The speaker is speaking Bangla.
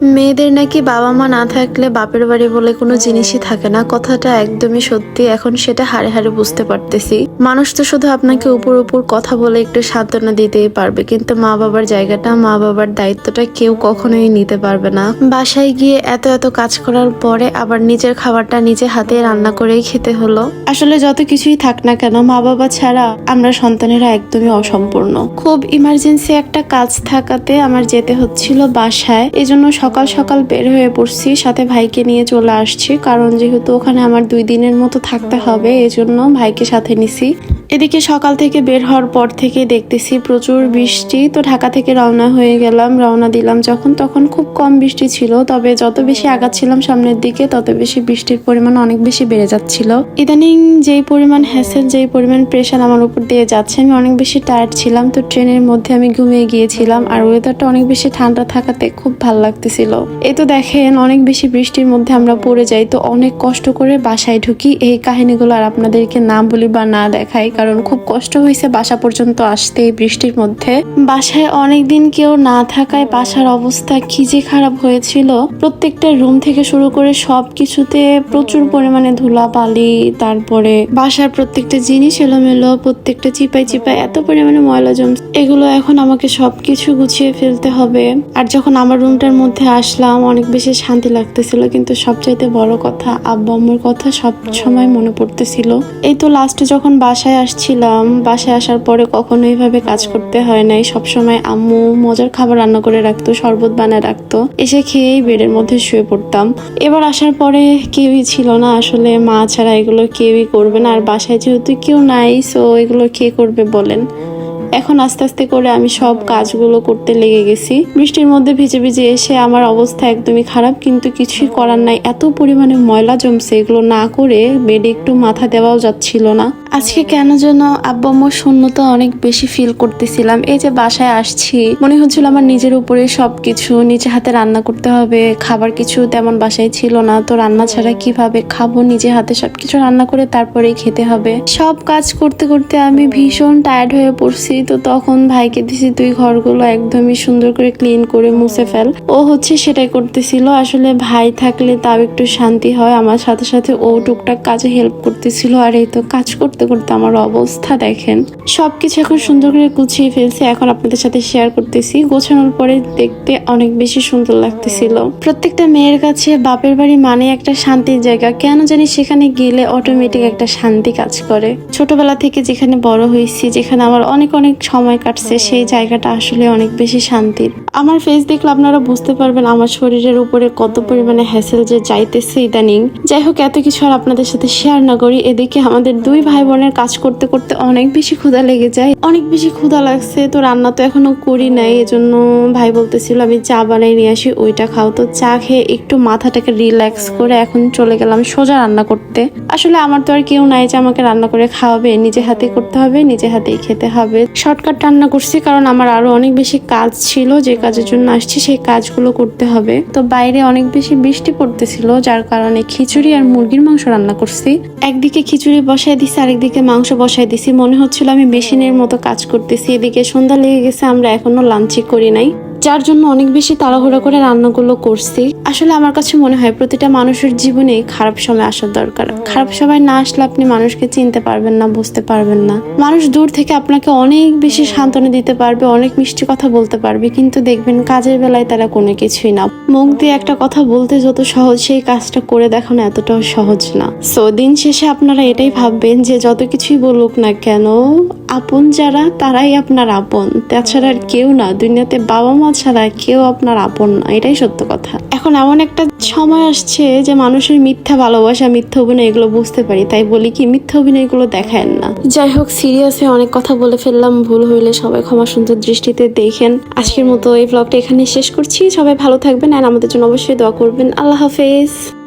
মেয়েদের নাকি বাবা মা না থাকলে বাপের বাড়ি বলে কোনো জিনিসই থাকে না। কথাটা একদমই সত্যি, এখন সেটা হাড়ে হাড়ে বুঝতে পারতেছি। মানুষ তো শুধু আপনাকে উপর উপর কথা বলে একটু সান্ত্বনা দিতেই পারবে, কিন্তু মা বাবার জায়গাটা, মা বাবার দায়িত্বটা কেউ কখনোই নিতে পারবে না। বাসায় গিয়ে এত এত কাজ করার পরে আবার নিজের খাবারটা নিজে হাতে রান্না করেই খেতে হলো। আসলে যত কিছুই থাক না কেন, মা বাবা ছাড়া আমরা সন্তানেরা একদমই অসম্পূর্ণ। খুব ইমার্জেন্সি একটা কাজ থাকাতে আমার যেতে হচ্ছিল বাসায়, এজন্য সকাল সকাল বের হয়ে পড়ছি, সাথে ভাইকে নিয়ে চলে আসছি। কারণ যেহেতু ওখানে আমার দুই দিনের মতো থাকতে হবে, এজন্য ভাইকে সাথে নিছি। এদিকে সকাল থেকে বের হওয়ার পর থেকে দেখতেছি প্রচুর বৃষ্টি। তো ঢাকা থেকে রওনা হয়ে গেলাম, রওনা দিলাম যখন তখন খুব কম বৃষ্টি ছিল, তবে যত বেশি আগাচ্ছিলাম সামনের দিকে, তত বেশি বৃষ্টির পরিমাণ অনেক বেশি বেড়ে যাচ্ছিল। ইদানিং যেই পরিমাণ হ্যাসেল, যেই পরিমাণ প্রেশার আমার উপর দিয়ে যাচ্ছে, আমি অনেক বেশি টায়ার্ড ছিলাম। তো ট্রেনের মধ্যে আমি ঘুমিয়ে গিয়েছিলাম, আর ওয়েদারটা অনেক বেশি ঠান্ডা থাকাতে খুব ভালো লাগতেছিল এই তো দেখেন, অনেক বেশি বৃষ্টির মধ্যে আমরা পড়ে যাই, তো অনেক কষ্ট করে বাসায় ঢুকি। এই কাহিনীগুলো আর আপনাদেরকে না বলি বা না দেখাই, কারণ খুব কষ্ট হয়েছে বাসা পর্যন্ত আসতে এই বৃষ্টির মধ্যে। বাসায় অনেকদিন কেউ না থাকায় বাসার অবস্থা কি যে খারাপ হয়েছিল। প্রত্যেকটা রুম থেকে শুরু করে সব কিছুতে প্রচুর পরিমাণে ধুলা বালি তারপরে বাসার প্রত্যেকটা জিনিস এলোমেলো, প্রত্যেকটা চিপাই চিপাই এত পরিমাণে ময়লা জমছে। এগুলো এখন আমাকে সবকিছু গুছিয়ে ফেলতে হবে। আর যখন আমার রুমটার মধ্যে আসলাম, অনেক বেশি শান্তি লাগতেছিল, কিন্তু সবচাইতে বড় কথা আব্বা আম্মুর কথা সব সময় মনে পড়তেছিল। এই তো লাস্টে যখন বাসায় আসছিলাম, বাসায় আসার পরে কখনো এইভাবে কাজ করতে হয় নাই। সব সময় আম্মু মজার খাবার রান্না করে রাখতো, শরবত বানায় রাখতো। এসে খেয়েই বেডের মধ্যে শুয়ে পড়তাম। এবার আসার পরে কেউই ছিল না, আসলে মা ছাড়া এগুলো কেউই করবে না। আর বাসায় যেহেতু কেউ নাই সো এগুলো কে করবে বলেন? এখন আস্তে আস্তে করে আমি সব কাজগুলো করতে লেগে গেছি। বৃষ্টির মধ্যে ভিজে ভিজে এসে আমার অবস্থা একদমই খারাপ, কিন্তু কিছুই করার নাই। এত পরিমাণে ময়লা জমছে, এগুলো না করে বেডে একটু মাথা দেওয়াও যাচ্ছিল না। আজকে কেন যেন আব্বা আম্মুর শূন্যতা অনেক বেশি ফিল করতেছিলাম। এই যে বাসায় আসছি, মনে হচ্ছিল আমার নিজের উপরে সবকিছু, নিজে হাতে রান্না করতে হবে, খাবার কিছু তেমন বাসায় ছিল না, তো রান্না ছাড়া কীভাবে খাব? নিজে হাতে সবকিছু রান্না করে তারপরেই খেতে হবে। সব কাজ করতে করতে আমি ভীষণ টায়ার্ড হয়ে পড়ছি। তো তখন ভাইকে দিছি তুই ঘরগুলো একদমই সুন্দর করে ক্লিন করে মুছে ফেল। ও হচ্ছে সেটাই করতেছিল, আসলে ভাই থাকলে তাও একটু শান্তি হয়, আমার সাথে সাথে ও টুকটাক কাজে হেল্প করতেছিল, আর এই তো কাজ করতে করতে আমার অবস্থা দেখেন। সবকিছু এখন সুন্দর করে গুছিয়ে ফেলছি, এখন আপনাদের সাথে শেয়ার করতেছি। গোছানোর পরে দেখতে অনেক বেশি সুন্দর লাগতেছিল। প্রত্যেকটা মেয়ের কাছে বাপের বাড়ি মানে একটা শান্তির জায়গা, কেন জানি সেখানে গেলে অটোমেটিক একটা শান্তি কাজ করে। ছোটবেলা থেকে যেখানে বড় হয়েছি, যেখানে আমার অনেক অনেক সময় কাটছে, সেই জায়গাটা আসলে অনেক বেশি শান্তির। আমার ফেস দেখলে আপনারা বুঝতে পারবেন আমার শরীরের উপরে কত পরিমাণে হ্যাসেল যে যাইতেছে ইদানিং। যাই হোক, এত কিছু আর আপনাদের সাথে শেয়ার না করি। এদিকে আমাদের দুই ভাই বোনের কাজ করতে করতে অনেক বেশি ক্ষুধা লেগে যায়। অনেক বেশি ক্ষুধা লাগছে, তো রান্না তো এখনও করি নাই, এজন্য ভাই বলতেছিল, আমি চা বানাই নিয়ে আসি, ওইটা খাও। তো চা খেয়ে একটু মাথাটাকে রিল্যাক্স করে এখন চলে গেলাম সোজা রান্না করতে। আসলে আমার তো আর কেউ নাই যে আমাকে রান্না করে খাওয়াবে, নিজে হাতে করতে হবে, নিজে হাতেই খেতে হবে। শর্টকাট রান্না করছি, কারণ আমার আরও অনেক বেশি কাজ ছিল যে কাজের জন্য আসছি, সেই কাজগুলো করতে হবে। তো বাইরে অনেক বেশি বৃষ্টি পড়তেছিল, যার কারণে খিচুড়ি আর মুরগির মাংস রান্না করছি। একদিকে খিচুড়ি বসাই দিছি, আরেকদিকে মাংস বসাই দিছি। মনে হচ্ছিল আমি মেশিনের মতো কাজ করতেছি, এদিকে সন্ধ্যা লেগে গেছে, আমরা এখনও লাঞ্চই করি নাই। যার জন্য অনেক বেশি তাড়াহুড়া করে রান্নাগুলো করছি। আসলে আমার কাছে মনে হয় প্রতিটা মানুষের জীবনে খারাপ সময় আসার দরকার। খারাপ সময় না আসলে আপনি মানুষকে চিনতে পারবেন না, বুঝতে পারবেন না। মানুষ দূর থেকে আপনাকে অনেক বেশি সান্ত্বনা দিতে পারবে, অনেক মিষ্টি কথা বলতে পারবে, কিন্তু দেখবেন কাজের বেলায় তারা কোনো কিছুই না। মুখ দিয়ে একটা কথা বলতে যত সহজ, সেই কাজটা করে দেখানো এতটাও সহজ না। সো দিন শেষে আপনারা এটাই ভাববেন যে যত কিছুই বলুক না কেন, আপন যারা, তারাই আপনার আপন। তাছাড়া আর কেউ না। দুনিয়াতে বাবা মা ছাড়া কেউ আপনার আপন না। এটাই সত্য কথা। এখন এমন একটা সময় আসছে যে মানুষের মিথ্যা ভালোবাসা, মিথ্যা অভিনয় এগুলো বুঝতে পারি। তাই বলি কি, মিথ্যা অভিনয়গুলো দেখায় না। যাই হোক, সিরিয়াসে অনেক কথা বলে ফেললাম। ভুল হইলে সবাই ক্ষমা সুন্দর দৃষ্টিতে দেখেন। আজকের মতো এই ব্লগটা এখানে শেষ করছি। সবাই ভালো থাকবেন। আর আমাদের জন্য অবশ্যই দোয়া করবেন। আল্লাহ হাফেজ।